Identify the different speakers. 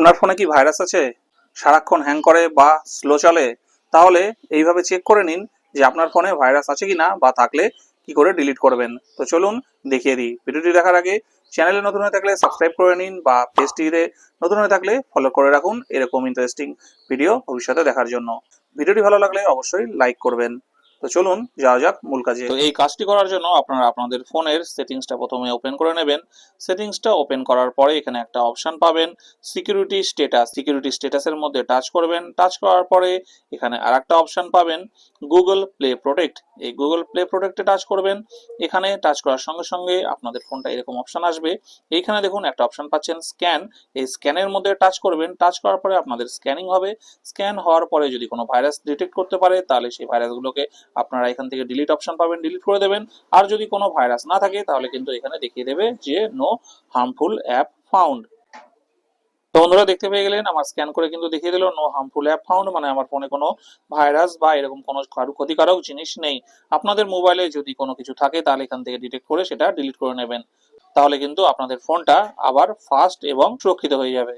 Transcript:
Speaker 1: আপনার ফোনে কি ভাইরাস আছে? সারাক্ষণ হ্যাং করে বা স্লো চলে? তাহলে এইভাবে চেক করে নিন যে আপনার ফোনে ভাইরাস আছে কি না বা থাকলে কি করে ডিলিট করবেন। তো চলুন দেখিয়ে দিই। ভিডিওটি দেখার আগে চ্যানেলে নতুন হয়ে থাকলে সাবস্ক্রাইব করে নিন বা পেজটিতে নতুন হয়ে থাকলে ফলো করে রাখুন। এরকম ইন্টারেস্টিং ভিডিও ভবিষ্যতে দেখার জন্য। ভিডিওটি ভালো লাগলে অবশ্যই লাইক করবেন। তো চলুন যাওয়া যাক মূল কাজে। তো এই কাজটি করার জন্য আপনারা আপনাদের ফোনের সেটিংসটা প্রথমে ওপেন করে নেবেন। সেটিংসটা ওপেন করার পরে এখানে একটা অপশন পাবেন, সিকিউরিটি স্ট্যাটাস সিকিউরিটি স্ট্যাটাসের মধ্যে টাচ করবেন। টাচ করার পরে এখানে আর একটা অপশন পাবেন, গুগল প্লে প্রোটেক্ট। এই গুগল প্লে প্রোটেক্টে টাচ করবেন। এখানে টাচ করার সঙ্গে সঙ্গে আপনাদের ফোনটা এরকম অপশন আসবে। এইখানে দেখুন একটা অপশন পাচ্ছেন স্ক্যান। এই স্ক্যানের মধ্যে টাচ করবেন। টাচ করার পরে আপনাদের স্ক্যানিং হবে। স্ক্যান হওয়ার পরে যদি কোনো ভাইরাস ডিটেক্ট করতে পারে, তাহলে সেই ভাইরাসগুলোকে আপনারা এখান থেকে ডিলিট অপশন পাবেন ডিলিট করে দেবেন। আর যদি কোনো ভাইরাস না থাকে, তাহলে কিন্তু এখানে দেখিয়ে দেবে যে নো হার্মফুল অ্যাপ ফাউন্ড তো বন্ধুরা, দেখতে পেয়ে গেলেন, আমার স্ক্যান করে কিন্তু দেখিয়ে দিল নো হার্মফুল অ্যাপ ফাউন্ড মানে আমার ফোনে কোনো ভাইরাস বা এরকম কোনো কারু ক্ষতিকারক জিনিস নেই। আপনাদের মোবাইলে যদি কোনো কিছু থাকে, তাহলে এখান থেকে ডিটেক্ট করে সেটা ডিলিট করে নেবেন। তাহলে কিন্তু আপনাদের ফোনটা আবার ফাস্ট এবং সুরক্ষিত হয়ে যাবে।